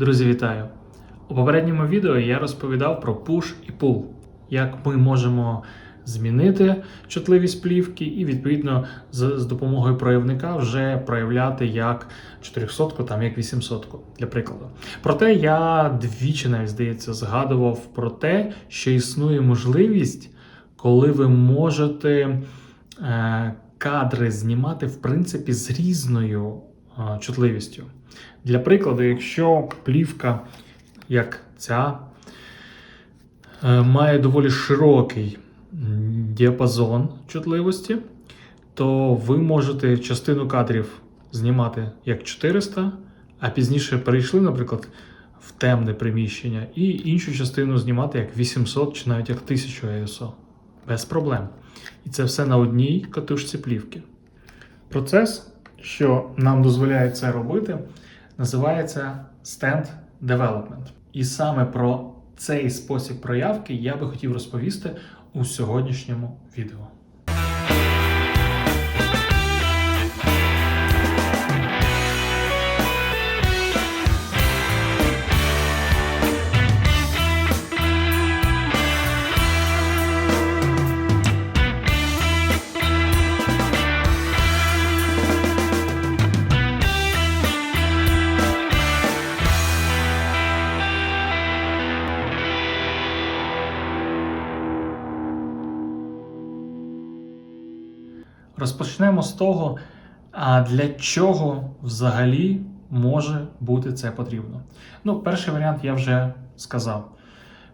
Друзі, вітаю! У попередньому відео я розповідав про push і pull, як ми можемо змінити чутливість плівки і, відповідно, з, з допомогою проявника вже проявляти як 400 там як 800 для прикладу. Проте я двічі навіть здається згадував про те, що існує можливість, коли ви можете е, кадри знімати в принципі з різною чутливістю. Для прикладу, якщо плівка, як ця, е, має доволі широкий діапазон чутливості, то ви можете частину кадрів знімати як 400, а пізніше перейшли, наприклад, в темне приміщення, і іншу частину знімати як 800 чи навіть як 1000 ISO. Без проблем. І це все на одній катушці плівки. Процес, що нам дозволяє це робити, називається Stand Development. І саме про цей спосіб проявки я би хотів розповісти у сьогоднішньому відео. Розпочнемо з того, а для чого взагалі може бути це потрібно. Ну, перший варіант я вже сказав.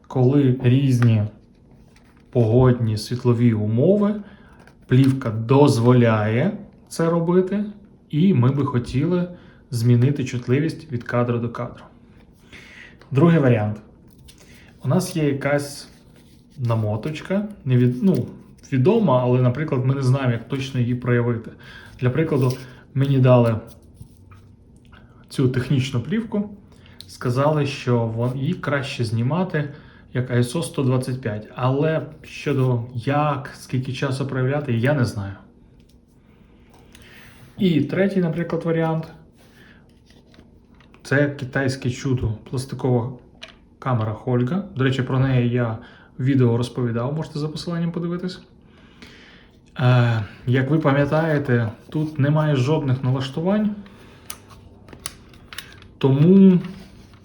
Коли різні погодні світлові умови, плівка дозволяє це робити, і ми би хотіли змінити чутливість від кадру до кадру. Другий варіант. У нас є якась намоточка, не ну, відома, але, наприклад, ми не знаємо, як точно її проявити. Для прикладу, мені дали цю технічну плівку, сказали, що її краще знімати як ISO 125. Але щодо як, скільки часу проявляти, я не знаю. І третій, наприклад, варіант це китайське чудо пластикова камера Хольга. До речі, про неї я відео розповідав, можете за посиланням подивитись. Е, як ви пам'ятаєте, тут немає жодних налаштувань, тому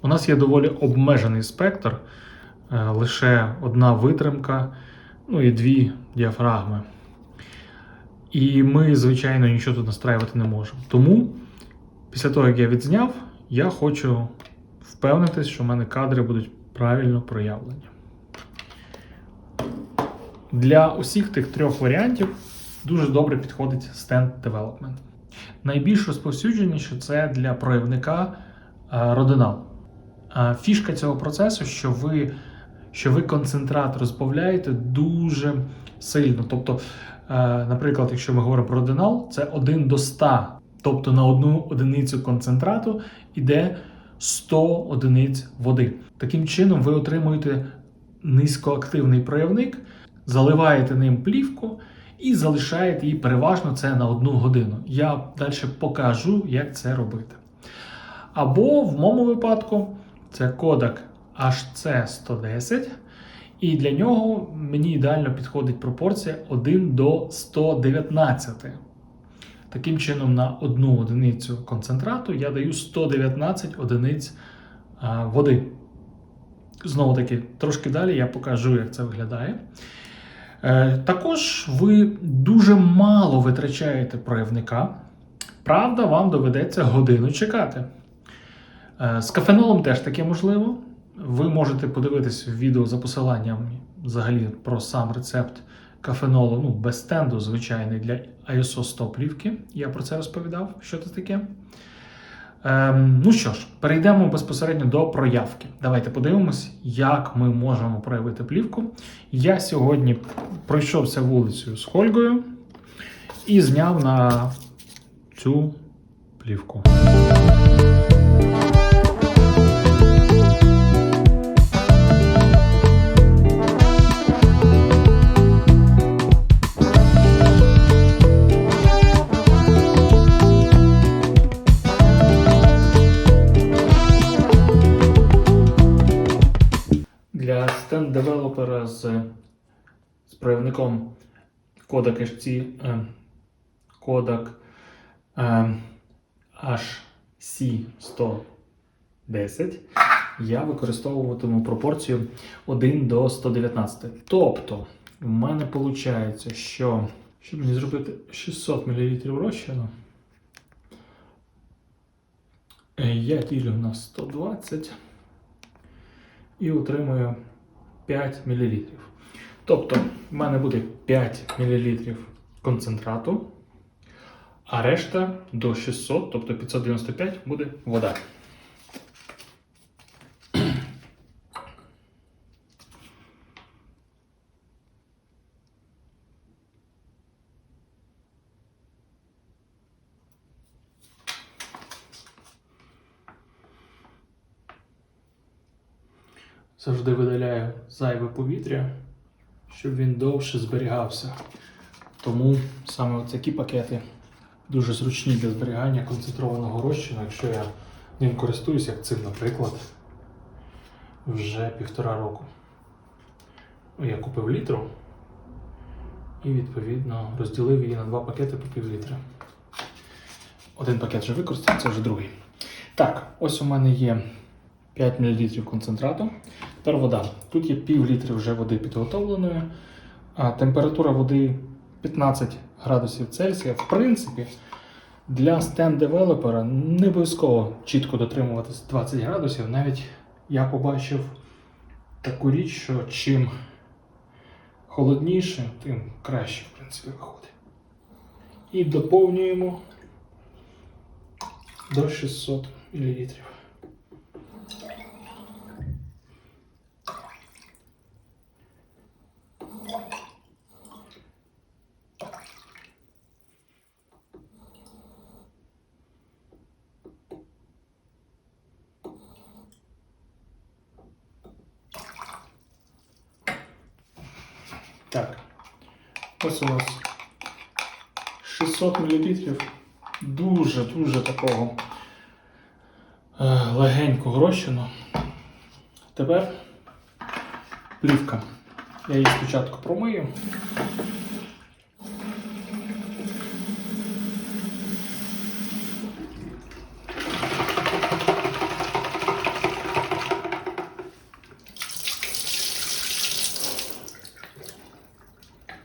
у нас є доволі обмежений спектр, е, лише одна витримка, ну і дві діафрагми. І ми, звичайно, нічого тут настраювати не можемо. Тому, після того, як я відзняв, я хочу впевнитись, що в мене кадри будуть правильно проявлені. Для усіх тих трьох варіантів дуже добре підходить Stand Development. Найбільш розповсюдженіше це для проявника е, родинал. Е, Фішка цього процесу, що ви, що ви концентрат розбавляєте дуже сильно. Тобто, е, наприклад, якщо ми говоримо про родинал, це 1 до 100. Тобто на одну одиницю концентрату йде 100 одиниць води. Таким чином, ви отримуєте низькоактивний проявник, заливаєте ним плівку і залишаєте її переважно це на одну годину. Я далі покажу, як це робити. Або в моєму випадку це кодек HC110, і для нього мені ідеально підходить пропорція 1 до 119. Таким чином, на одну одиницю концентрату я даю 119 одиниць води. Знову таки, трошки далі я покажу, як це виглядає. Е, Також ви дуже мало витрачаєте проявника. Правда, вам доведеться годину чекати. Е, З кафенолом теж таке можливо. Ви можете подивитись відео за посиланням взагалі про сам рецепт кафенолу, ну, без стенду, звичайний для ISO 100 плівки. Я про це розповідав, що це таке. Ем, ну що ж, перейдемо безпосередньо до проявки. Давайте подивимось, як ми можемо проявити плівку. Я сьогодні пройшовся вулицею з Хольгою і зняв на цю плівку. Проявником Kodak HC, е, Kodak е, HC110 я використовуватиму пропорцію 1 до 119. Тобто, в мене виходить, що щоб мені зробити 600 мл розчину, я ділю на 120 і отримую 5 мл. Тобто, в мене буде 5 мл концентрату, а решта до 600, тобто 595 буде вода. Завжди видаляю зайве повітря, щоб він довше зберігався. Тому саме такі пакети дуже зручні для зберігання концентрованого розчину, якщо я ним користуюсь, як цим, наприклад, вже півтора року. Я купив літру і відповідно розділив її на два пакети по пів. Один пакет вже використав, це вже другий. Так, ось у мене є 5 мл концентрату. Тепер вода. Тут є пів літри вже води підготовленої, а температура води 15 градусів Цельсія. В принципі, для стенд-девелопера не обов'язково чітко дотримуватись 20 градусів. Навіть я побачив таку річ, що чим холодніше, тим краще, в принципі, виходить. І доповнюємо до 600 мл. Так, ось у нас 600 мл дуже-дуже такого е, легенького розчину. Тепер плівка. Я її спочатку промию.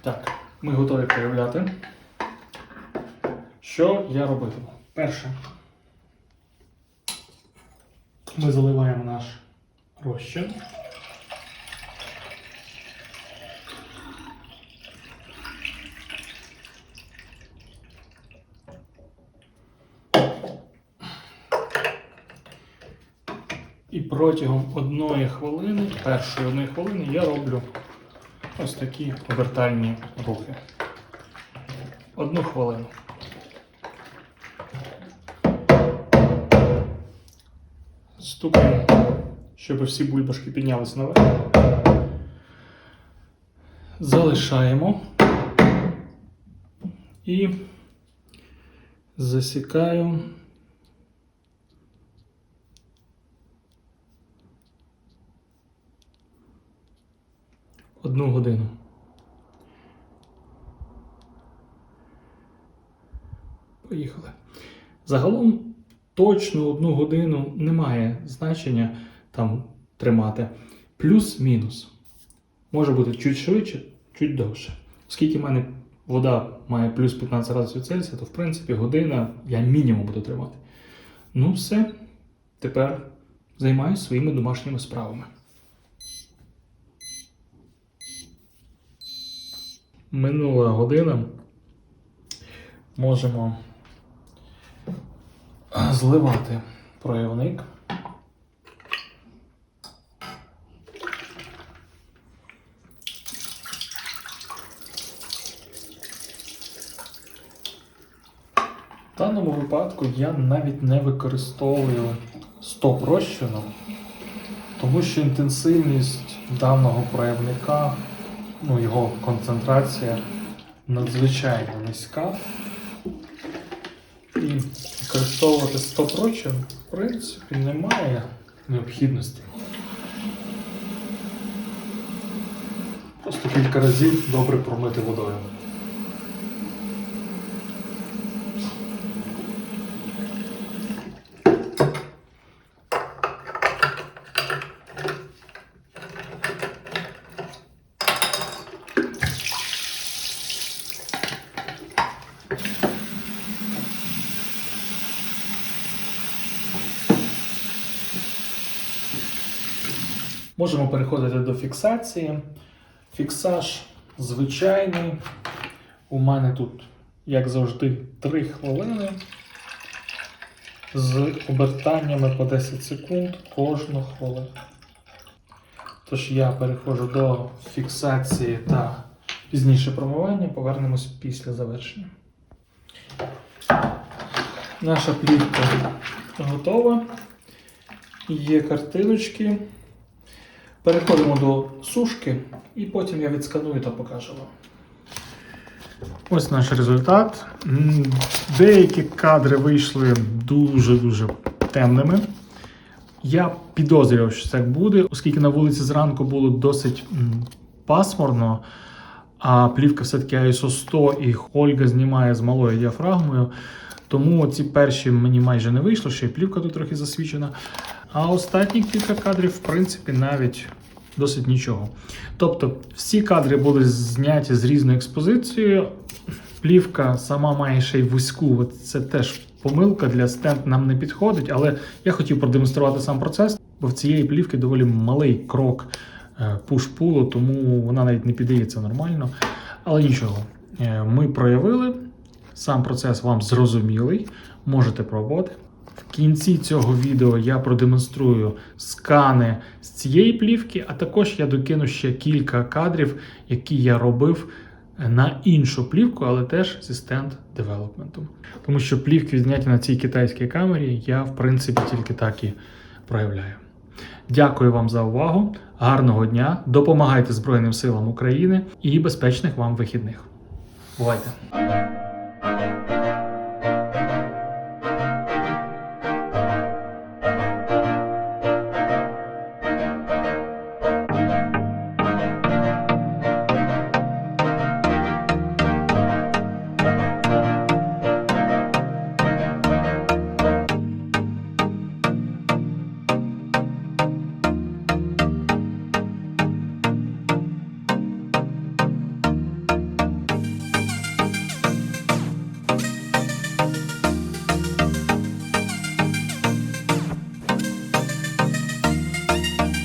Так, ми готові перевіряти. Що я робитиму? Перше. Ми заливаємо наш розчин. І протягом одної хвилини, першої одної хвилини, я роблю ось такі обертальні рухи. Одну хвилину. Стукаємо, щоб всі бульбашки піднялись наверх. Залишаємо і засікаю. Одну годину. Поїхали. Загалом точно одну годину немає значення там тримати. Плюс-мінус. Може бути чуть швидше, чуть довше. Оскільки в мене вода має плюс 15 градусів Цельсія, то в принципі година я мінімум буду тримати. Ну, все. Тепер займаюся своїми домашніми справами. Минула година. Можемо зливати проявник. В даному випадку я навіть не використовую стоп розчину, тому що інтенсивність даного проявника, ну, його концентрація надзвичайно низька. І використовувати стопрочин, в принципі, немає необхідності. Просто кілька разів добре промити водою. Можемо переходити до фіксації. Фіксаж звичайний. У мене тут, як завжди, 3 хвилини з обертаннями по 10 секунд кожну хвилину. Тож я переходжу до фіксації та пізніше промивання. Повернемось після завершення. Наша плівка готова. Є картиночки. Переходимо до сушки, і потім я відсканую та покажу вам. Ось наш результат. Деякі кадри вийшли дуже-дуже темними. Я підозрював, що так буде, оскільки на вулиці зранку було досить пасмурно, а плівка все-таки ISO 100 і Ольга знімає з малою діафрагмою. Тому ці перші мені майже не вийшло, ще й плівка тут трохи засвічена. А останні кілька кадрів, в принципі, навіть досить нічого. Тобто, всі кадри були зняті з різною експозицією. Плівка сама має ще й вузьку. Це теж помилка для стенд нам не підходить, але я хотів продемонструвати сам процес, бо в цієї плівки доволі малий крок пуш-пулу, тому вона навіть не піддається нормально. Але нічого, Е, ми проявили. Сам процес вам зрозумілий, можете пробувати. В кінці цього відео я продемонструю скани з цієї плівки, а також я докину ще кілька кадрів, які я робив на іншу плівку, але теж зі стенд девелопментом. Тому що плівки зняті на цій китайській камері я, в принципі, тільки так і проявляю. Дякую вам за увагу, гарного дня, допомагайте Збройним силам України і безпечних вам вихідних. Бувайте!